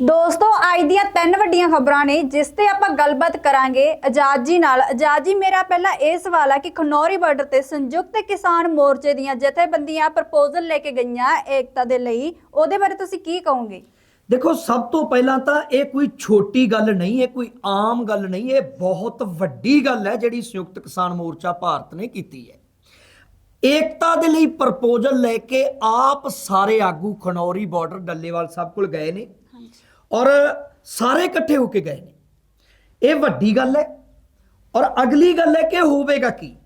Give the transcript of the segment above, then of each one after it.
ਦੋਸਤੋ, ਅੱਜ ਦੀਆਂ ਤਿੰਨ ਵੱਡੀਆਂ ਖਬਰਾਂ ਨੇ, ਜਿਸ ਤੇ ਆਪਾਂ ਗੱਲਬਾਤ ਕਰਾਂਗੇ ਆਜ਼ਾਦ ਜੀ ਨਾਲ। ਆਜ਼ਾਦ ਜੀ, ਮੇਰਾ ਪਹਿਲਾ ਇਹ ਸਵਾਲ ਹੈ ਕਿ ਖਨੌਰੀ ਬਾਰਡਰ ਤੇ ਸੰਯੁਕਤ ਕਿਸਾਨ ਮੋਰਚੇ ਦੀਆਂ ਜਥੇਬੰਦੀਆਂ ਪ੍ਰਪੋਜ਼ਲ ਲੈ ਕੇ ਗਈਆਂ ਏਕਤਾ ਦੇ ਲਈ, ਉਹਦੇ ਬਾਰੇ ਤੁਸੀਂ ਕੀ ਕਹੋਗੇ? ਦੇਖੋ, ਸਭ ਤੋਂ ਪਹਿਲਾਂ ਤਾਂ ਇਹ ਕੋਈ ਛੋਟੀ ਗੱਲ ਨਹੀਂ ਹੈ ਕੋਈ ਆਮ ਗੱਲ ਨਹੀਂ, ਇਹ ਬਹੁਤ ਵੱਡੀ ਗੱਲ ਹੈ ਜਿਹੜੀ ਸੰਯੁਕਤ ਕਿਸਾਨ ਮੋਰਚਾ ਭਾਰਤ ਨੇ ਕੀਤੀ ਹੈ। ਏਕਤਾ ਦੇ ਲਈ ਪ੍ਰਪੋਜ਼ਲ ਲੈ ਕੇ ਆਪ ਸਾਰੇ ਆਗੂ ਖਨੌਰੀ ਬਾਰਡਰ ਡੱਲੇਵਾਲ ਸਾਹਿਬ ਕੋਲ ਗਏ ਨੇ। ਔਰ ਸਾਰੇ ਇਕੱਠੇ ਹੋ ਕੇ ਗਏ ਨੇ। ਇਹ ਵੱਡੀ ਗੱਲ ਹੈ। ਔਰ ਅਗਲੀ ਗੱਲ ਹੈ ਕਿ ਹੋਵੇਗਾ ਕੀ?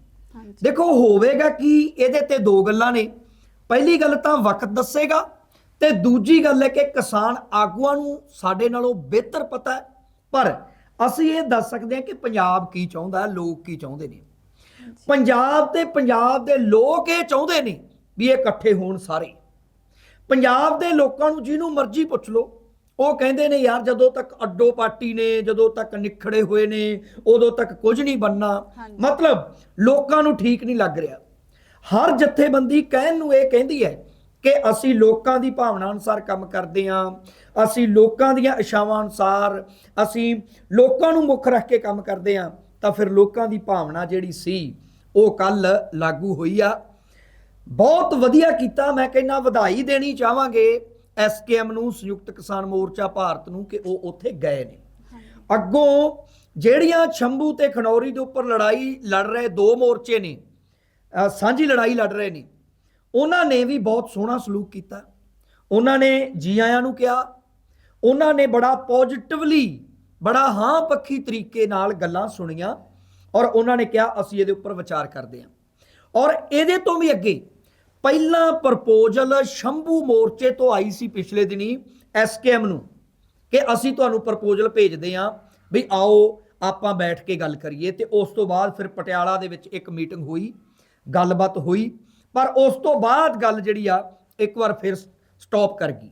ਦੇਖੋ ਹੋਵੇਗਾ ਕੀ? ਇਹਦੇ ਤੇ ਦੋ ਗੱਲਾਂ ਨੇ। ਪਹਿਲੀ ਗੱਲ ਤਾਂ ਵਕਤ ਦੱਸੇਗਾ ਤੇ ਦੂਜੀ ਗੱਲ ਹੈ ਕਿ ਕਿਸਾਨ ਆਗੂਆਂ ਨੂੰ ਸਾਡੇ ਨਾਲੋਂ ਬਿਹਤਰ ਪਤਾ ਹੈ। ਪਰ ਅਸੀਂ ਇਹ ਦੱਸ ਸਕਦੇ ਹਾਂ ਕਿ ਪੰਜਾਬ ਕੀ ਚਾਹੁੰਦਾ ਹੈ ਲੋਕ ਕੀ ਚਾਹੁੰਦੇ ਨੇ। ਪੰਜਾਬ ਤੇ ਪੰਜਾਬ ਦੇ ਲੋਕ ਇਹ ਚਾਹੁੰਦੇ ਨੇ ਵੀ ਇਹ ਇਕੱਠੇ ਹੋਣ ਸਾਰੇ। ਪੰਜਾਬ ਦੇ ਲੋਕਾਂ ਨੂੰ ਜਿਹਨੂੰ ਮਰਜ਼ੀ ਪੁੱਛ ਲਓ। ਉਹ ਕਹਿੰਦੇ ਨੇ ਯਾਰ ਜਦੋਂ ਤੱਕ ਅੱਡੋ ਪਾਰਟੀ ਨੇ ਜਦੋਂ ਤੱਕ ਨਿਖੜੇ ਹੋਏ ਨੇ ਉਦੋਂ ਤੱਕ ਕੁਝ ਨਹੀਂ ਬੰਨਾ ਮਤਲਬ ਲੋਕਾਂ ਨੂੰ ਠੀਕ ਨਹੀਂ ਲੱਗ ਰਿਹਾ। ਹਰ ਜਥੇਬੰਦੀ ਕਹਿਣ ਨੂੰ ਇਹ ਕਹਿੰਦੀ ਹੈ ਕਿ ਅਸੀਂ ਲੋਕਾਂ ਦੀ ਭਾਵਨਾ ਅਨੁਸਾਰ ਕੰਮ ਕਰਦੇ ਹਾਂ ਅਸੀਂ ਲੋਕਾਂ ਦੀਆਂ ਇਸ਼ਾਵਾਂ ਅਨੁਸਾਰ ਅਸੀਂ ਲੋਕਾਂ ਨੂੰ ਮੁੱਖ ਰੱਖ ਕੇ ਕੰਮ ਕਰਦੇ ਹਾਂ ਤਾਂ ਫਿਰ ਲੋਕਾਂ ਦੀ ਭਾਵਨਾ ਜਿਹੜੀ ਸੀ ਉਹ ਕੱਲ ਲਾਗੂ ਹੋਈ ਆ। ਬਹੁਤ ਵਧੀਆ ਕੀਤਾ ਮੈਂ ਕਹਿੰਦਾ ਵਧਾਈ ਦੇਣੀ ਚਾਹਾਂਗੇ। ਐਸਕੇਐਮ ਨੂੰ ਸੰਯੁਕਤ ਕਿਸਾਨ ਮੋਰਚਾ ਭਾਰਤ ਨੂੰ ਕਿ ਉਹ ਉੱਥੇ ਗਏ ਨੇ। ਅੱਗੋਂ ਜਿਹੜੀਆਂ ਸ਼ੰਭੂ ਤੇ ਖਨੌਰੀ ਦੇ ਉੱਪਰ ਲੜਾਈ ਲੜ ਰਹੇ ਦੋ ਮੋਰਚੇ ਨੇ ਸਾਂਝੀ ਲੜਾਈ ਲੜ ਰਹੇ ਨੇ ਉਹਨਾਂ ਨੇ ਵੀ ਬਹੁਤ ਸੋਹਣਾ ਸਲੂਕ ਕੀਤਾ। ਉਹਨਾਂ ਨੇ ਜੀ ਆਇਆਂ ਨੂੰ ਕਿਹਾ ਉਹਨਾਂ ਨੇ ਬੜਾ ਪੋਜ਼ਿਟਿਵਲੀ ਬੜਾ ਹਾਂ ਪੱਖੀ ਤਰੀਕੇ ਨਾਲ ਗੱਲਾਂ ਸੁਣੀਆਂ ਔਰ ਉਹਨਾਂ ਨੇ ਕਿਹਾ ਅਸੀਂ ਇਹਦੇ ਉੱਪਰ ਵਿਚਾਰ ਕਰਦੇ ਹਾਂ। ਔਰ ਇਹਦੇ ਤੋਂ ਵੀ ਅੱਗੇ ਪਹਿਲਾ ਪ੍ਰਪੋਜ਼ਲ ਸ਼ੰਭੂ ਮੋਰਚੇ ਤੋਂ ਆਈ ਸੀ ਪਿਛਲੇ ਦਿਨੀ ਐਸਕੇਐਮ ਨੂੰ ਕਿ ਅਸੀਂ ਤੁਹਾਨੂੰ ਪ੍ਰਪੋਜ਼ਲ ਭੇਜਦੇ ਹਾਂ ਵੀ ਆਓ ਆਪਾਂ ਬੈਠ ਕੇ ਗੱਲ ਕਰੀਏ ਤੇ ਉਸ ਤੋਂ ਬਾਅਦ ਫਿਰ ਪਟਿਆਲਾ ਦੇ ਵਿੱਚ ਇੱਕ ਮੀਟਿੰਗ ਹੋਈ, ਗੱਲਬਾਤ ਹੋਈ, ਪਰ ਉਸ ਤੋਂ ਬਾਅਦ ਗੱਲ ਜਿਹੜੀ ਆ ਇੱਕ ਵਾਰ ਫਿਰ ਸਟਾਪ ਕਰ ਗਈ।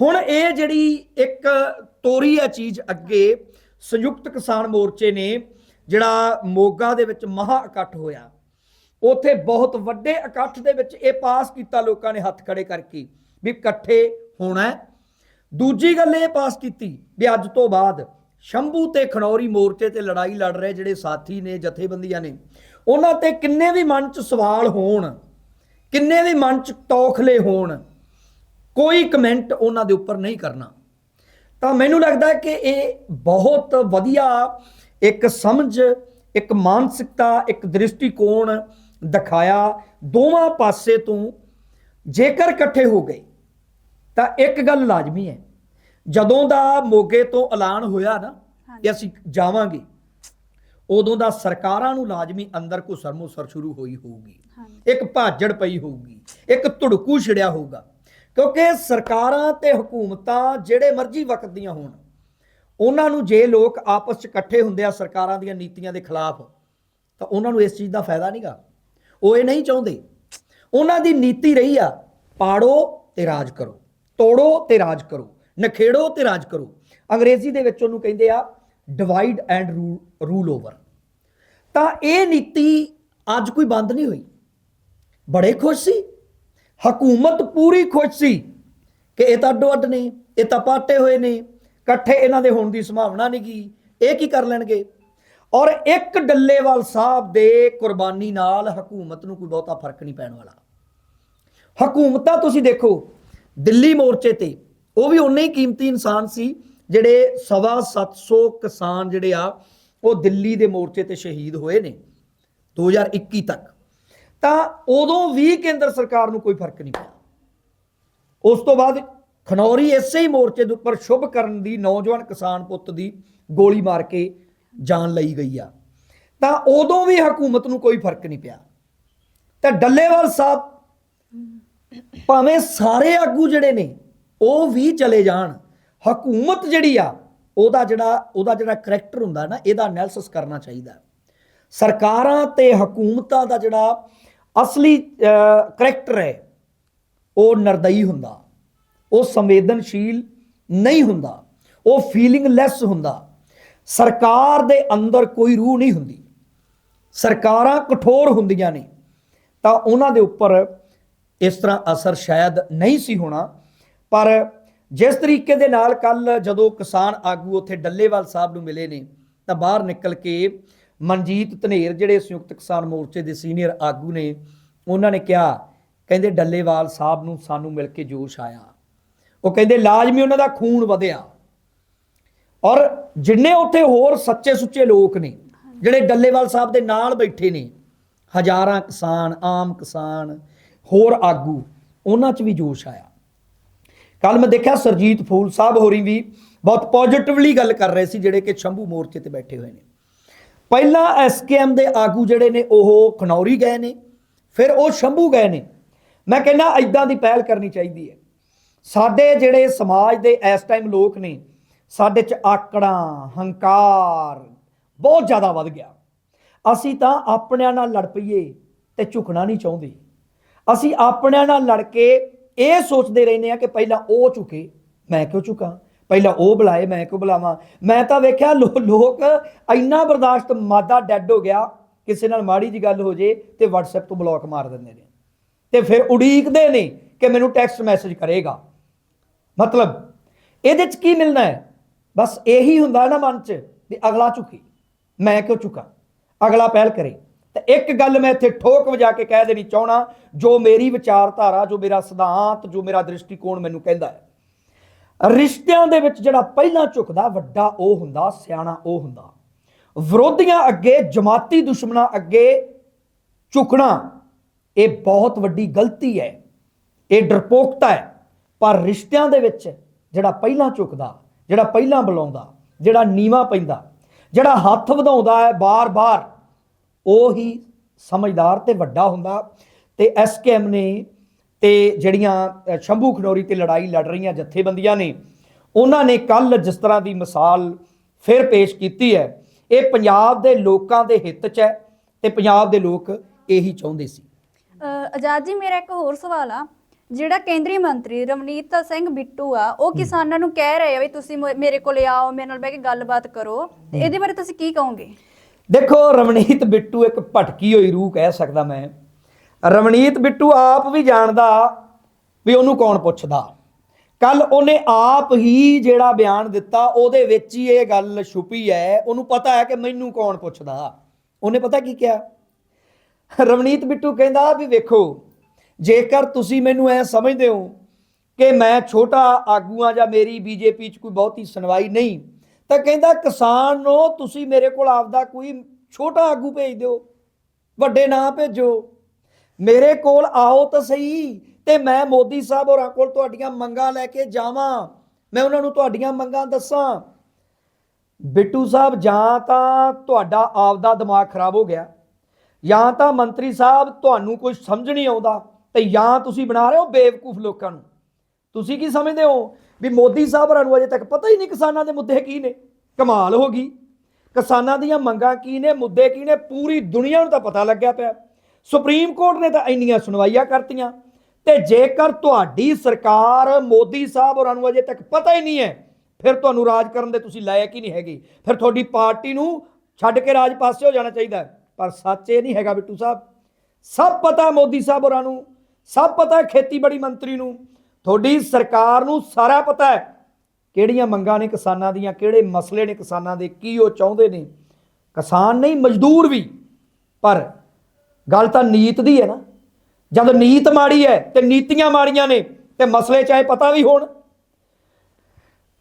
ਹੁਣ ਇਹ ਜਿਹੜੀ ਇੱਕ ਤੋਰੀ ਆ ਚੀਜ਼ ਅੱਗੇ ਸੰਯੁਕਤ ਕਿਸਾਨ ਮੋਰਚੇ ਨੇ ਜਿਹੜਾ ਮੋਗਾ ਦੇ ਵਿੱਚ ਮਹਾ ਇਕੱਠ ਹੋਇਆ। ਉਥੇ ਬਹੁਤ ਵੱਡੇ ਇਕੱਠ ਦੇ ਵਿੱਚ ਇਹ ਪਾਸ ਕੀਤਾ ਲੋਕਾਂ ਨੇ ਹੱਥ ਖੜੇ ਕਰਕੇ ਵੀ ਇਕੱਠੇ ਹੋਣਾ ਦੂਜੀ ਗੱਲ ਇਹ ਪਾਸ ਕੀਤੀ ਵੀ ਅੱਜ ਤੋਂ ਬਾਅਦ ਸ਼ੰਭੂ ਤੇ ਖਨੌਰੀ ਮੋਰਚੇ ਤੇ ਲੜਾਈ ਲੜ ਰਹੇ ਜਿਹੜੇ ਸਾਥੀ ਨੇ, ਜਥੇਬੰਦੀਆਂ ਨੇ, ਉਹਨਾਂ ਤੇ ਕਿੰਨੇ ਵੀ ਮਨ 'ਚ ਸਵਾਲ ਹੋਣ, ਕਿੰਨੇ ਵੀ ਮਨ 'ਚ ਤੌਖਲੇ ਹੋਣ, ਕੋਈ ਕਮੈਂਟ ਉਹਨਾਂ ਦੇ ਉੱਪਰ ਨਹੀਂ ਕਰਨਾ। ਤਾਂ ਮੈਨੂੰ ਲੱਗਦਾ ਕਿ ਇਹ ਬਹੁਤ ਵਧੀਆ ਇੱਕ ਸਮਝ, ਇੱਕ ਮਾਨਸਿਕਤਾ, ਇੱਕ ਦ੍ਰਿਸ਼ਟੀਕੋਣ ਦਿਖਾਇਆ ਦੋਵਾਂ ਪਾਸੇ ਤੋਂ ਜੇਕਰ ਇਕੱਠੇ ਹੋ ਗਏ ਤਾਂ ਇੱਕ ਗੱਲ ਲਾਜ਼ਮੀ ਹੈ। ਜਦੋਂ ਦਾ ਮੋਗੇ ਤੋਂ ਐਲਾਨ ਹੋਇਆ ਨਾ ਕਿ ਅਸੀਂ ਜਾਵਾਂਗੇ ਉਦੋਂ ਦਾ ਸਰਕਾਰਾਂ ਨੂੰ ਲਾਜ਼ਮੀ ਅੰਦਰ ਕੋ ਸਰਮੋਸਰ ਸ਼ੁਰੂ ਹੋਈ ਹੋਊਗੀ। ਇੱਕ ਭਾਜੜ ਪਈ ਹੋਊਗੀ ਇੱਕ ਧੜਕੂ ਛਿੜਿਆ ਹੋਊਗਾ। ਕਿਉਂਕਿ ਸਰਕਾਰਾਂ ਤੇ ਹਕੂਮਤਾਂ ਜਿਹੜੇ ਮਰਜ਼ੀ ਵਕਤ ਦੀਆਂ ਹੋਣ ਉਹਨਾਂ ਨੂੰ ਜੇ ਲੋਕ ਆਪਸ 'ਚ ਇਕੱਠੇ ਹੁੰਦੇ ਆ ਸਰਕਾਰਾਂ ਦੀਆਂ ਨੀਤੀਆਂ ਦੇ ਖਿਲਾਫ ਤਾਂ ਉਹਨਾਂ ਨੂੰ ਇਸ ਚੀਜ਼ ਦਾ ਫਾਇਦਾ ਨਹੀਂਗਾ ਉਹ ਇਹ ਨਹੀਂ ਚਾਹੁੰਦੇ। ਉਹਨਾਂ ਦੀ ਨੀਤੀ ਰਹੀ ਆ, ਪਾੜੋ ਤੇ ਰਾਜ ਕਰੋ, ਤੋੜੋ ਤੇ ਰਾਜ ਕਰੋ, ਨਖੇੜੋ ਤੇ ਰਾਜ ਕਰੋ। ਅੰਗਰੇਜ਼ੀ ਦੇ ਵਿੱਚ ਉਹਨੂੰ ਕਹਿੰਦੇ ਆ ਡਿਵਾਈਡ ਐਂਡ ਰੂਲ ਓਵਰ ਤਾਂ ਇਹ ਨੀਤੀ ਅੱਜ ਕੋਈ ਬੰਦ ਨਹੀਂ ਹੋਈ। ਬੜੇ ਖੁਸ਼ ਸੀ। ਹਕੂਮਤ ਪੂਰੀ ਖੁਸ਼ ਸੀ ਕਿ ਇਹ ਤਾਂ ਅੱਡੋ ਅੱਡ ਨੇ, ਇਹ ਤਾਂ ਪਾਟੇ ਹੋਏ ਨੇ, ਇਕੱਠੇ ਇਹਨਾਂ ਦੇ ਹੋਣ ਦੀ ਸੰਭਾਵਨਾ ਨਹੀਂ ਗੀ। ਇਹ ਕੀ ਕਰ ਲੈਣਗੇ? ਔਰ ਇੱਕ ਡੱਲੇਵਾਲ ਸਾਹਿਬ ਦੇ ਕੁਰਬਾਨੀ ਨਾਲ ਹਕੂਮਤ ਨੂੰ ਕੋਈ ਬਹੁਤਾ ਫ਼ਰਕ ਨਹੀਂ ਪੈਣ ਵਾਲਾ। ਹਕੂਮਤਾਂ ਤੁਸੀਂ ਦੇਖੋ, ਦਿੱਲੀ ਮੋਰਚੇ ਤੇ, ਉਹ ਵੀ ਉਨੇ ਹੀ ਕੀਮਤੀ ਇਨਸਾਨ ਸੀ, ਜਿਹੜੇ ਸਵਾ 700 ਕਿਸਾਨ ਜਿਹੜੇ ਆ, ਉਹ ਦਿੱਲੀ ਦੇ ਮੋਰਚੇ ਤੇ ਸ਼ਹੀਦ ਹੋਏ ਨੇ 2021 ਤੱਕ। ਤਾਂ ਉਦੋਂ ਵੀ ਕੇਂਦਰ ਸਰਕਾਰ ਨੂੰ ਕੋਈ ਫ਼ਰਕ ਨਹੀਂ ਪਿਆ। ਉਸ ਤੋਂ ਬਾਅਦ ਖਨੌਰੀ ਇਸੇ ਹੀ ਮੋਰਚੇ ਦੇ ਉੱਪਰ ਸ਼ੁਭ ਕਰਨ ਦੀ ਨੌਜਵਾਨ ਕਿਸਾਨ ਪੁੱਤ ਦੀ ਗੋਲੀ ਮਾਰ ਕੇ ਜਾਨ ਲਈ ਗਈ ਆ। ਤਾਂ ਉਦੋਂ ਵੀ ਹਕੂਮਤ ਨੂੰ ਕੋਈ ਫ਼ਰਕ ਨਹੀਂ ਪਿਆ। ਤਾਂ ਡੱਲੇਵਾਲ ਸਾਹਿਬ ਭਾਵੇਂ ਸਾਰੇ ਆਗੂ ਜਿਹੜੇ ਨੇ, ਉਹ ਵੀ ਚਲੇ ਜਾਣ। ਹਕੂਮਤ ਜਿਹੜੀ ਆ, ਉਹਦਾ ਜਿਹੜਾ ਉਹਦਾ ਜਿਹੜਾ ਕਰੈਕਟਰ ਹੁੰਦਾ ਨਾ, ਇਹਦਾ ਐਨਾਲਿਸਿਸ ਕਰਨਾ ਚਾਹੀਦਾ। ਸਰਕਾਰਾਂ ਤੇ ਹਕੂਮਤਾਂ ਦਾ ਜਿਹੜਾ ਅਸਲੀ ਕਰੈਕਟਰ ਹੈ, ਉਹ ਨਰਦਈ ਹੁੰਦਾ। ਉਹ ਸੰਵੇਦਨਸ਼ੀਲ ਨਹੀਂ ਹੁੰਦਾ। ਉਹ ਫੀਲਿੰਗਲੈਸ ਹੁੰਦਾ। ਸਰਕਾਰ ਦੇ ਅੰਦਰ ਕੋਈ ਰੂਹ ਨਹੀਂ ਹੁੰਦੀ। ਸਰਕਾਰਾਂ ਕਠੋਰ ਹੁੰਦੀਆਂ ਨੇ। ਤਾਂ ਉਹਨਾਂ ਦੇ ਉੱਪਰ ਇਸ ਤਰ੍ਹਾਂ ਅਸਰ ਸ਼ਾਇਦ ਨਹੀਂ ਸੀ ਹੋਣਾ। ਪਰ ਜਿਸ ਤਰੀਕੇ ਦੇ ਨਾਲ ਕੱਲ ਜਦੋਂ ਕਿਸਾਨ ਆਗੂ ਉੱਥੇ ਡੱਲੇਵਾਲ ਸਾਹਿਬ ਨੂੰ ਮਿਲੇ ਨੇ, ਤਾਂ ਬਾਹਰ ਨਿਕਲ ਕੇ ਮਨਜੀਤ ਧਨੇਰ, ਜਿਹੜੇ ਸੰਯੁਕਤ ਕਿਸਾਨ ਮੋਰਚੇ ਦੇ ਸੀਨੀਅਰ ਆਗੂ ਨੇ, ਉਹਨਾਂ ਨੇ ਕਿਹਾ, ਕਹਿੰਦੇ ਡੱਲੇਵਾਲ ਸਾਹਿਬ ਨੂੰ ਸਾਨੂੰ ਮਿਲ ਕੇ ਜੋਸ਼ ਆਇਆ। ਉਹ ਕਹਿੰਦੇ, ਲਾਜ਼ਮੀ ਉਹਨਾਂ ਦਾ ਖੂਨ ਵਧਿਆ। ਔਰ ਜਿੰਨੇ ਉੱਥੇ ਹੋਰ ਸੱਚੇ ਸੁੱਚੇ ਲੋਕ ਨੇ, ਜਿਹੜੇ ਡੱਲੇਵਾਲ ਸਾਹਿਬ ਦੇ ਨਾਲ ਬੈਠੇ ਨੇ, ਹਜ਼ਾਰਾਂ ਕਿਸਾਨ, ਆਮ ਕਿਸਾਨ, ਹੋਰ ਆਗੂ, ਉਹਨਾਂ 'ਚ ਵੀ ਜੋਸ਼ ਆਇਆ। ਕੱਲ ਮੈਂ ਦੇਖਿਆ ਸਰਜੀਤ ਫੂਲ ਸਾਹਿਬ ਹੋਰੀ ਵੀ ਬਹੁਤ ਪੋਜ਼ਿਟਿਵਲੀ ਗੱਲ ਕਰ ਰਹੇ ਸੀ, ਜਿਹੜੇ ਕਿ ਸ਼ੰਭੂ ਮੋਰਚੇ ਤੇ ਬੈਠੇ ਹੋਏ ਨੇ। ਪਹਿਲਾਂ ਐਸਕੇਐਮ ਦੇ ਆਗੂ ਜਿਹੜੇ ਨੇ, ਉਹ ਖਨੌਰੀ ਗਏ ਨੇ, ਫਿਰ ਉਹ ਸ਼ੰਭੂ ਗਏ ਨੇ। ਮੈਂ ਕਹਿੰਦਾ ਐਦਾਂ ਦੀ ਪਹਿਲ ਕਰਨੀ ਚਾਹੀਦੀ ਹੈ। ਸਾਡੇ ਜਿਹੜੇ ਸਮਾਜ ਦੇ ਇਸ ਟਾਈਮ ਲੋਕ ਨੇ ਸਾਡੇ 'ਚ ਆਕੜਾਂ, ਹੰਕਾਰ ਬਹੁਤ ਜ਼ਿਆਦਾ ਵੱਧ ਗਿਆ। ਅਸੀਂ ਤਾਂ ਆਪਣਿਆਂ ਨਾਲ ਲੜ ਪਈਏ ਤੇ ਝੁਕਣਾ ਨਹੀਂ ਚਾਹੁੰਦੇ। ਅਸੀਂ ਆਪਣਿਆਂ ਨਾਲ ਲੜ ਕੇ ਇਹ ਸੋਚਦੇ ਰਹਿੰਦੇ ਆ ਕਿ ਪਹਿਲਾਂ ਉਹ ਝੁਕੇ, ਮੈਂ ਕਿਉਂ ਝੁਕਾਂ? ਪਹਿਲਾਂ ਉਹ ਬੁਲਾਏ, ਮੈਂ ਕਿਉਂ ਬੁਲਾਵਾਂ? ਮੈਂ ਤਾਂ ਵੇਖਿਆ ਲੋ- ਲੋਕ ਇੰਨਾ ਬਰਦਾਸ਼ਤ ਮਾਦਾ ਡੈੱਡ ਹੋ ਗਿਆ, ਕਿਸੇ ਨਾਲ ਮਾੜੀ ਜੀ ਗੱਲ ਹੋ ਜੇ ਤੇ WhatsApp ਤੋਂ ਬਲੌਕ ਮਾਰ ਦਿੰਦੇ ਨੇ। ਤੇ ਫਿਰ ਉਡੀਕਦੇ ਨੇ ਕਿ ਮੈਨੂੰ ਟੈਕਸਟ ਮੈਸੇਜ ਕਰੇਗਾ। ਮਤਲਬ ਇਹਦੇ ਚ ਕੀ ਮਿਲਣਾ ਹੈ? ਬਸ ਇਹੀ ਹੁੰਦਾ ਨਾ ਮਨ ਚ ਵੀ ਅਗਲਾ ਝੁਕੀ, ਮੈਂ ਕਿਉਂ ਝੁਕਾਂ? ਅਗਲਾ ਪਹਿਲ ਕਰੇ। ਤੇ ਇੱਕ ਗੱਲ ਮੈਂ ਇੱਥੇ ਠੋਕ ਵਜਾ ਕੇ ਕਹਿ ਦੇਣੀ ਚਾਹਣਾ ਜੋ ਮੇਰੀ ਵਿਚਾਰਧਾਰਾ, ਜੋ ਮੇਰਾ ਸਿਧਾਂਤ, ਜੋ ਮੇਰਾ ਦ੍ਰਿਸ਼ਟੀਕੋਣ ਮੈਨੂੰ ਕਹਿੰਦਾ ਹੈ, ਰਿਸ਼ਤਿਆਂ ਦੇ ਵਿੱਚ ਜਿਹੜਾ ਪਹਿਲਾਂ ਝੁਕਦਾ, ਵੱਡਾ ਉਹ ਹੁੰਦਾ, ਸਿਆਣਾ ਉਹ ਹੁੰਦਾ। ਵਿਰੋਧੀਆਂ ਅੱਗੇ, ਜਮਾਤੀ ਦੁਸ਼ਮਣਾਂ ਅੱਗੇ ਝੁਕਣਾ, ਇਹ ਬਹੁਤ ਵੱਡੀ ਗਲਤੀ ਹੈ, ਇਹ ਡਰਪੋਕਤਾ ਹੈ। ਪਰ ਰਿਸ਼ਤਿਆਂ ਦੇ ਵਿੱਚ ਜਿਹੜਾ ਪਹਿਲਾਂ ਝੁਕਦਾ ਜਿਹੜਾ ਪਹਿਲਾਂ ਬੁਲਾਉਂਦਾ, ਜਿਹੜਾ ਨੀਵਾ ਪੈਂਦਾ, ਜਿਹੜਾ ਹੱਥ ਵਧਾਉਂਦਾ ਹੈ ਬਾਰ-ਬਾਰ, ਉਹ ਹੀ ਸਮਝਦਾਰ ਤੇ ਵੱਡਾ ਹੁੰਦਾ। ਤੇ ਐਸਕੇਐਮ ਨੇ ਤੇ ਜਿਹੜੀਆਂ ਸ਼ੰਭੂ ਖਨੌਰੀ ਤੇ ਲੜਾਈ ਲੜ ਰਹੀਆਂ ਜਥੇਬੰਦੀਆਂ ਨੇ, ਉਹਨਾਂ ਨੇ ਕੱਲ ਜਿਸ ਤਰ੍ਹਾਂ ਦੀ ਮਿਸਾਲ ਫਿਰ ਪੇਸ਼ ਕੀਤੀ ਹੈ, ਇਹ ਪੰਜਾਬ ਦੇ ਲੋਕਾਂ ਦੇ ਹਿੱਤ 'ਚ ਹੈ ਤੇ ਪੰਜਾਬ ਦੇ ਲੋਕ ਇਹੀ ਚਾਹੁੰਦੇ ਸੀ। ਆਜ਼ਾਦ ਜੀ, ਮੇਰਾ ਇੱਕ ਹੋਰ ਸਵਾਲ ਆ। ਜਿਹੜਾ ਕੇਂਦਰੀ ਮੰਤਰੀ ਰਮਨੀਤ ਸਿੰਘ ਬਿੱਟੂ ਆ ਉਹ ਕਿਸਾਨਾਂ ਨੂੰ ਕਹਿ ਰਹੇ ਆ ਵੀ ਤੁਸੀਂ ਮ- ਮੇਰੇ ਕੋਲੇ ਆਓ ਮੇਰੇ ਨਾਲ ਬਹਿ ਕੇ ਗੱਲਬਾਤ ਕਰੋ। ਤੇ ਇਹਦੇ ਬਾਰੇ ਤੁਸੀਂ ਕੀ ਕਹੋਗੇ? ਦੇਖੋ ਰਮਣੀਤ ਬਿੱਟੂ ਇੱਕ ਭਟਕੀ ਹੋਈ ਰੂਹ ਕਹਿ ਸਕਦਾ ਮੈਂ। ਰਮਣੀਤ ਬਿੱਟੂ ਆਪ ਵੀ ਜਾਣਦਾ ਵੀ ਉਹਨੂੰ ਕੌਣ ਪੁੱਛਦਾ। ਕੱਲ ਉਹਨੇ ਆਪ ਹੀ ਜਿਹੜਾ ਬਿਆਨ ਦਿੱਤਾ ਉਹਦੇ ਵਿੱਚ ਹੀ ਇਹ ਗੱਲ ਛੁਪੀ ਹੈ ਉਹਨੂੰ ਪਤਾ ਹੈ ਕਿ ਮੈਨੂੰ ਕੌਣ ਪੁੱਛਦਾ। ਉਹਨੇ ਪਤਾ ਕੀ ਕਿਹਾ? ਰਮਣੀਤ ਬਿੱਟੂ ਕਹਿੰਦਾ ਵੀ ਵੇਖੋ ਜੇਕਰ ਤੁਸੀਂ ਮੈਨੂੰ ਐ ਸਮਝਦੇ ਹੋ ਕਿ ਮੈਂ ਛੋਟਾ ਆਗੂ ਆ ਜਾਂ ਮੇਰੀ ਬੀਜੇਪੀ 'ਚ ਕੋਈ ਬਹੁਤੀ ਸੁਣਵਾਈ ਨਹੀਂ, ਤਾਂ ਕਹਿੰਦਾ ਕਿਸਾਨ ਨੂੰ ਤੁਸੀਂ ਮੇਰੇ ਕੋਲ ਆਪਦਾ ਕੋਈ ਛੋਟਾ ਆਗੂ ਭੇਜ ਦਿਓ, ਵੱਡੇ ਨਾ ਭੇਜੋ। ਮੇਰੇ ਕੋਲ ਆਓ ਤਾਂ ਸਹੀ ਤੇ ਮੈਂ ਮੋਦੀ ਸਾਹਿਬ ਹੋਰਾਂ ਕੋਲ ਤੁਹਾਡੀਆਂ ਮੰਗਾਂ ਲੈ ਕੇ ਜਾਵਾਂ, ਮੈਂ ਉਹਨਾਂ ਨੂੰ ਤੁਹਾਡੀਆਂ ਮੰਗਾਂ ਦੱਸਾਂ। ਬਿੱਟੂ ਸਾਹਿਬ, ਜਾਂ ਤਾਂ ਤੁਹਾਡਾ ਆਪਦਾ ਦਿਮਾਗ ਖਰਾਬ ਹੋ ਗਿਆ, ਜਾਂ ਤਾਂ ਮੰਤਰੀ ਸਾਹਿਬ ਤੁਹਾਨੂੰ ਕੁਝ ਸਮਝ ਨਹੀਂ ਆਉਂਦਾ। ਤੇ ਜਾਂ ਤੁਸੀਂ ਬਣਾ ਰਹੇ ਹੋ ਬੇਵਕੂਫ ਲੋਕਾਂ ਨੂੰ। ਤੁਸੀਂ ਕੀ ਸਮਝਦੇ ਹੋ ਵੀ ਮੋਦੀ ਸਾਹਿਬ ਹੋਰਾਂ ਨੂੰ ਅਜੇ ਤੱਕ ਪਤਾ ਹੀ ਨਹੀਂ ਕਿਸਾਨਾਂ ਦੇ ਮੁੱਦੇ ਕੀ ਨੇ? ਕਮਾਲ ਹੋ ਗਈ। ਕਿਸਾਨਾਂ ਦੀਆਂ ਮੰਗਾਂ ਕੀ ਨੇ, ਮੁੱਦੇ ਕੀ ਨੇ? ਪੂਰੀ ਦੁਨੀਆ ਨੂੰ ਤਾਂ ਪਤਾ ਲੱਗਿਆ ਪਿਆ। ਸੁਪਰੀਮ ਕੋਰਟ ਨੇ ਤਾਂ ਇੰਨੀਆਂ ਸੁਣਵਾਈਆਂ ਕਰਤੀਆਂ। ਤੇ ਜੇਕਰ ਤੁਹਾਡੀ ਸਰਕਾਰ ਮੋਦੀ ਸਾਹਿਬ ਹੋਰਾਂ ਨੂੰ ਅਜੇ ਤੱਕ ਪਤਾ ਹੀ ਨਹੀਂ ਹੈ, ਫਿਰ ਤੁਹਾਨੂੰ ਰਾਜ ਕਰਨ ਦੇ ਤੁਸੀਂ ਲਾਇਕ ਹੀ ਨਹੀਂ ਹੈਗੇ। ਫਿਰ ਤੁਹਾਡੀ ਪਾਰਟੀ ਨੂੰ ਛੱਡ ਕੇ ਰਾਜ ਪਾਸੇ ਹੋ ਜਾਣਾ ਚਾਹੀਦਾ ਪਰ ਸੱਚ ਇਹ ਨਹੀਂ ਹੈਗਾ ਬਿੱਟੂ ਸਾਹਿਬ। ਸਭ ਪਤਾ ਮੋਦੀ ਸਾਹਿਬ ਹੋਰਾਂ ਨੂੰ। ਸਭ ਪਤਾ ਹੈ ਖੇਤੀਬਾੜੀ ਮੰਤਰੀ ਨੂੰ। ਤੁਹਾਡੀ ਸਰਕਾਰ ਨੂੰ ਸਾਰਾ ਪਤਾ ਹੈ ਕਿਹੜੀਆਂ ਮੰਗਾਂ ਨੇ ਕਿਸਾਨਾਂ ਦੀਆਂ, ਕਿਹੜੇ ਮਸਲੇ ਨੇ ਕਿਸਾਨਾਂ ਦੇ, ਕੀ ਉਹ ਚਾਹੁੰਦੇ ਨੇ। ਕਿਸਾਨ ਨਹੀਂ, ਮਜ਼ਦੂਰ ਵੀ। ਪਰ ਗੱਲ ਤਾਂ ਨੀਤ ਦੀ ਹੈ ਨਾ। ਜਦ ਨੀਤ ਮਾੜੀ ਹੈ ਤੇ ਨੀਤੀਆਂ ਮਾੜੀਆਂ ਨੇ ਤੇ ਮਸਲੇ ਚਾਹੇ ਪਤਾ ਵੀ ਹੋਣ।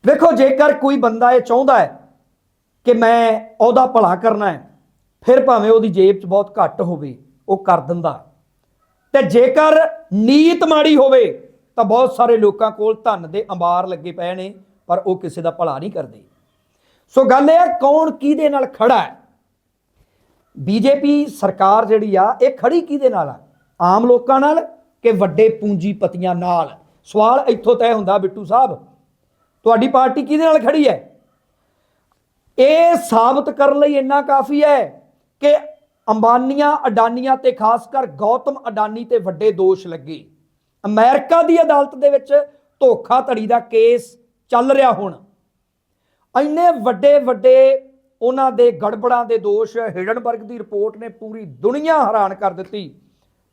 ਵੇਖੋ, ਜੇਕਰ ਕੋਈ ਬੰਦਾ ਇਹ ਚਾਹੁੰਦਾ ਹੈ ਕਿ ਮੈਂ ਉਹਦਾ ਭਲਾ ਕਰਨਾ ਹੈ, ਫਿਰ ਭਾਵੇਂ ਉਹਦੀ ਜੇਬ 'ਚ ਬਹੁਤ ਘੱਟ ਹੋਵੇ, ਉਹ ਕਰ ਦਿੰਦਾ। ਤੇ ਜੇਕਰ ਨੀਤ ਮਾੜੀ ਹੋਵੇ, ਤਾਂ ਬਹੁਤ ਸਾਰੇ ਲੋਕਾਂ ਕੋਲ ਧਨ ਦੇ ਅੰਬਾਰ ਲੱਗੇ ਪਏ ਨੇ, ਪਰ ਉਹ ਕਿਸੇ ਦਾ ਭਲਾ ਨਹੀਂ ਕਰਦੇ। ਸੋ ਗੱਲ ਇਹ ਹੈ, ਕੌਣ ਕਿਹਦੇ ਨਾਲ ਖੜਾ ਹੈ? ਬੀਜੇਪੀ ਸਰਕਾਰ ਜਿਹੜੀ ਆ, ਇਹ ਖੜੀ ਕਿਹਦੇ ਨਾਲ ਆ? ਆਮ ਲੋਕਾਂ ਨਾਲ ਕਿ ਵੱਡੇ ਪੂੰਜੀਪਤੀਆਂ ਨਾਲ? ਸਵਾਲ ਇੱਥੋਂ ਤੈਅ ਹੁੰਦਾ, ਬਿੱਟੂ ਸਾਹਿਬ, ਤੁਹਾਡੀ ਪਾਰਟੀ ਕਿਹਦੇ ਨਾਲ ਖੜੀ ਹੈ? ਇਹ ਸਾਬਤ ਕਰਨ ਲਈ ਇੰਨਾ ਕਾਫੀ ਹੈ ਕਿ ਅੰਬਾਨੀਆਂ, ਅਡਾਨੀਆਂ ਤੇ ਖਾਸ ਕਰ ਗੌਤਮ ਅਡਾਨੀ ਤੇ ਵੱਡੇ ਦੋਸ਼ ਲੱਗੇ। ਅਮਰੀਕਾ ਦੀ ਅਦਾਲਤ ਦੇ ਵਿੱਚ ਧੋਖਾਧੜੀ ਦਾ ਕੇਸ ਚੱਲ ਰਿਹਾ ਹੁਣ। ਇੰਨੇ ਵੱਡੇ ਵੱਡੇ ਉਹਨਾਂ ਦੇ ਗੜਬੜਾਂ ਦੇ ਦੋਸ਼, ਹਿਡਨਬਰਗ ਦੀ ਰਿਪੋਰਟ ਨੇ ਪੂਰੀ ਦੁਨੀਆ ਹੈਰਾਨ ਕਰ ਦਿੱਤੀ।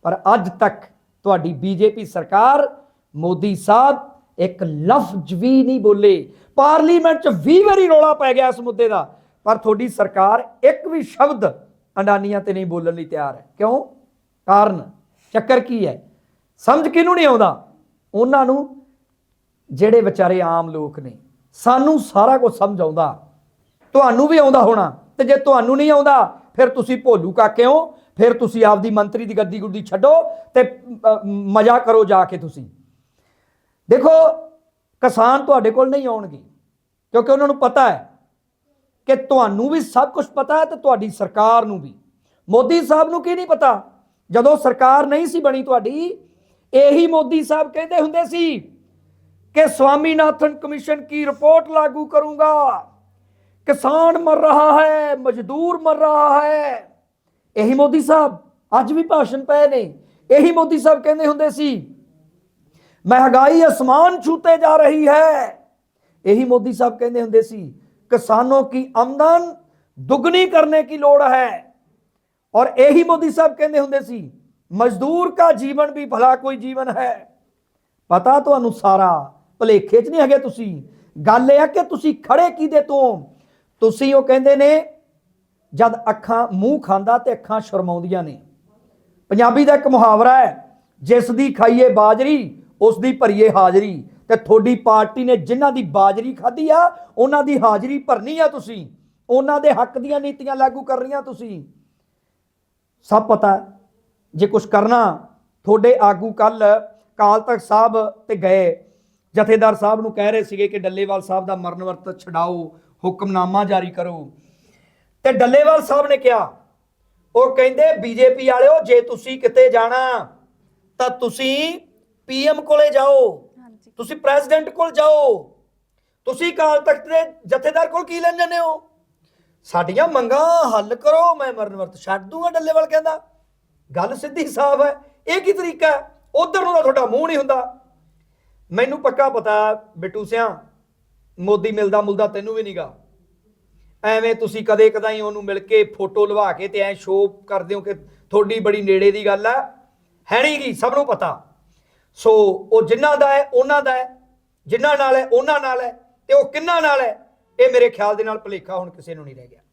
ਪਰ ਅੱਜ ਤੱਕ ਤੁਹਾਡੀ ਬੀਜੇਪੀ ਸਰਕਾਰ, ਮੋਦੀ ਸਾਹਿਬ, ਇੱਕ ਲਫ਼ਜ਼ ਵੀ ਨਹੀਂ ਬੋਲੇ। ਪਾਰਲੀਮੈਂਟ 'ਚ 20 ਵਾਰੀ ਰੌਲਾ ਪੈ ਗਿਆ ਇਸ ਮੁੱਦੇ ਦਾ। ਪਰ ਤੁਹਾਡੀ ਸਰਕਾਰ ਇੱਕ ਵੀ ਸ਼ਬਦ ਅੰਡਾਨੀਆਂ ਤੇ ਨਹੀਂ ਬੋਲਣ ਲਈ ਤਿਆਰ ਹੈ। ਕਿਉਂ? ਕਾਰਨ। ਚੱਕਰ ਕੀ ਹੈ? ਸਮਝ ਕਿਹਨੂੰ ਨਹੀਂ ਆਉਂਦਾ? ਉਹਨਾਂ ਨੂੰ ਜਿਹੜੇ ਵਿਚਾਰੇ ਆਮ ਲੋਕ ਨੇ, ਸਾਨੂੰ ਸਾਰਾ ਕੁਝ ਸਮਝ ਆਉਂਦਾ। ਤੁਹਾਨੂੰ ਵੀ ਆਉਂਦਾ ਹੋਣਾ। ਤੇ ਜੇ ਤੁਹਾਨੂੰ ਨਹੀਂ ਆਉਂਦਾ, ਫਿਰ ਤੁਸੀਂ ਭੋਲੂ ਕਾਕੇ ਹੋ। ਫਿਰ ਤੁਸੀਂ ਆਪਦੀ ਮੰਤਰੀ ਦੀ ਗੱਦੀ ਗੁੱਦੀ ਛੱਡੋ ਤੇ ਮਜ਼ਾ ਕਰੋ ਜਾ ਕੇ ਤੁਸੀਂ। ਦੇਖੋ, ਕਿਸਾਨ ਤੁਹਾਡੇ ਕੋਲ ਨਹੀਂ ਆਉਣਗੇ, ਕਿਉਂਕਿ ਉਹਨਾਂ ਨੂੰ ਪਤਾ ਹੈ ਕਿ ਤੁਹਾਨੂੰ ਵੀ ਸਭ ਕੁਝ ਪਤਾ ਹੈ ਤੇ ਤੁਹਾਡੀ ਸਰਕਾਰ ਨੂੰ ਵੀ। ਮੋਦੀ ਸਾਹਿਬ ਨੂੰ ਕੀ ਨਹੀਂ ਪਤਾ? ਜਦੋਂ ਸਰਕਾਰ ਨਹੀਂ ਸੀ ਬਣੀ ਤੁਹਾਡੀ, ਇਹੀ ਮੋਦੀ ਸਾਹਿਬ ਕਹਿੰਦੇ ਹੁੰਦੇ ਸੀ ਕਿ ਸਵਾਮੀਨਾਥਨ ਕਮਿਸ਼ਨ ਕੀ ਰਿਪੋਰਟ ਲਾਗੂ ਕਰੂੰਗਾ? ਕਿਸਾਨ ਮਰ ਰਹਾ ਹੈ, ਮਜ਼ਦੂਰ ਮਰ ਰਹਾ ਹੈ। ਇਹੀ ਮੋਦੀ ਸਾਹਿਬ, ਅੱਜ ਵੀ ਭਾਸ਼ਣ ਪਏ ਨੇ। ਇਹੀ ਮੋਦੀ ਸਾਹਿਬ ਕਹਿੰਦੇ ਹੁੰਦੇ ਸੀ, ਮਹਿੰਗਾਈ ਅਸਮਾਨ ਛੂਤੇ ਜਾ ਰਹੀ ਹੈ। ਇਹੀ ਮੋਦੀ ਸਾਹਿਬ ਕਹਿੰਦੇ ਹੁੰਦੇ ਸੀ ਕਿਸਾਨों की आमदन दुगनी करने की लोड़ है और यही मोदी साहब कहते ਹੁੰਦੇ ਸੀ ਮਜ਼ਦੂਰ का जीवन भी भला कोई जीवन है ਪਤਾ ਤੁਹਾਨੂੰ ਸਾਰਾ ਭਲੇਖੇ 'ਚ ਨਹੀਂ ਹੈਗੇ ਤੁਸੀਂ ਗੱਲ ਇਹ ਆ ਕਿ ਤੁਸੀਂ ਖੜੇ ਕਿਹਦੇ ਤੋਂ ਤੁਸੀਂ ਉਹ ਕਹਿੰਦੇ ਨੇ ਜਦ ਅੱਖਾਂ ਮੂੰਹ ਖਾਂਦਾ ਤੇ ਅੱਖਾਂ ਸ਼ਰਮਾਉਂਦੀਆਂ ਨੇ ਪੰਜਾਬੀ ਦਾ ਇੱਕ ਮੁਹਾਵਰਾ ਹੈ ਜਿਸ ਦੀ ਖਾਈਏ ਬਾਜਰੀ ਉਸ ਦੀ ਭਰੀਏ ਹਾਜ਼ਰੀ ਤੇ ਤੁਹਾਡੀ ਪਾਰਟੀ ਨੇ ਜਿਨ੍ਹਾਂ ਦੀ ਬਾਜਰੀ ਖਾਧੀ ਆ, ਉਹਨਾਂ ਦੀ ਹਾਜ਼ਰੀ ਭਰਨੀ ਆ ਤੁਸੀਂ। ਉਹਨਾਂ ਦੇ ਹੱਕ ਦੀਆਂ ਨੀਤੀਆਂ ਲਾਗੂ ਕਰਨੀਆਂ ਤੁਸੀਂ। ਸਭ ਪਤਾ ਜੇ ਕੁਝ ਕਰਨਾ, ਤੁਹਾਡੇ ਆਗੂ ਕੱਲ ਕਾਲ ਤਖਤ ਸਾਹਿਬ ਤੇ ਗਏ। ਜਥੇਦਾਰ ਸਾਹਿਬ ਨੂੰ ਕਹਿ ਰਹੇ ਸੀਗੇ ਕਿ ਡੱਲੇਵਾਲ ਸਾਹਿਬ ਦਾ ਮਰਨ ਵਰਤ ਛਡਾਓ, ਹੁਕਮਨਾਮਾ ਜਾਰੀ ਕਰੋ। ਤੇ ਡੱਲੇਵਾਲ ਸਾਹਿਬ ਨੇ ਕਿਹਾ, ਉਹ ਕਹਿੰਦੇ, ਬੀਜੇਪੀ ਵਾਲਿਓ, ਜੇ ਤੁਸੀਂ ਕਿਤੇ ਜਾਣਾ, ਤਾਂ ਤੁਸੀਂ ਪੀਐਮ ਕੋਲੇ ਜਾਓ। ਤੁਸੀਂ ਪ੍ਰੈਜ਼ੀਡੈਂਟ ਕੋਲ ਜਾਓ। ਤੁਸੀਂ ਕਾਲ ਤਖਤ ਦੇ ਜਥੇਦਾਰ ਕੋਲ ਕੀ ਲੈਣ ਜਾਂਦੇ ਹੋ? ਸਾਡੀਆਂ ਮੰਗਾਂ ਹੱਲ ਕਰੋ, ਮੈਂ ਮਰਨ ਵਰਤ ਛੱਡ ਦੂੰਗਾ ਡੱਲੇਵਾਲ ਕਹਿੰਦਾ। ਗੱਲ ਸਿੱਧੀ ਸਾਫ਼ ਹੈ, ਇਹ ਕੀ ਤਰੀਕਾ ਹੈ? ਉਧਰ ਨੂੰ ਤੁਹਾਡਾ ਮੂੰਹ ਨਹੀਂ ਹੁੰਦਾ। ਮੈਨੂੰ ਪੱਕਾ ਪਤਾ, ਬਿੱਟੂ ਸਿਆ, ਮੋਦੀ ਮਿਲਦਾ ਮੁਲਦਾ ਤੈਨੂੰ ਵੀ ਨਹੀਂਗਾ ਐਵੇਂ ਤੁਸੀਂ ਕਦੇ ਕਦਾਈ ਉਹਨੂੰ ਮਿਲ ਕੇ ਫੋਟੋ ਲਵਾ ਕੇ ਤੇ ਐ ਸ਼ੋਅ ਕਰਦੇ ਹੋ ਕਿ ਤੁਹਾਡੀ ਬੜੀ ਨੇੜੇ ਦੀ ਗੱਲ ਹੈ। ਹੈ ਨਹੀਂ ਗੀ, ਸਭ ਨੂੰ ਪਤਾ। ਸੋ ਉਹ ਜਿਨ੍ਹਾਂ ਦਾ ਹੈ, ਉਹਨਾਂ ਦਾ ਹੈ, ਜਿਨ੍ਹਾਂ ਨਾਲ ਹੈ, ਉਹਨਾਂ ਨਾਲ ਹੈ ਤੇ ਉਹ ਕਿੰਨਾਂ ਨਾਲ ਹੈ, ਇਹ ਮੇਰੇ ਖਿਆਲ ਦੇ ਨਾਲ ਭੁਲੇਖਾ ਹੁਣ ਕਿਸੇ ਨੂੰ ਨਹੀਂ ਰਹਿ ਗਿਆ।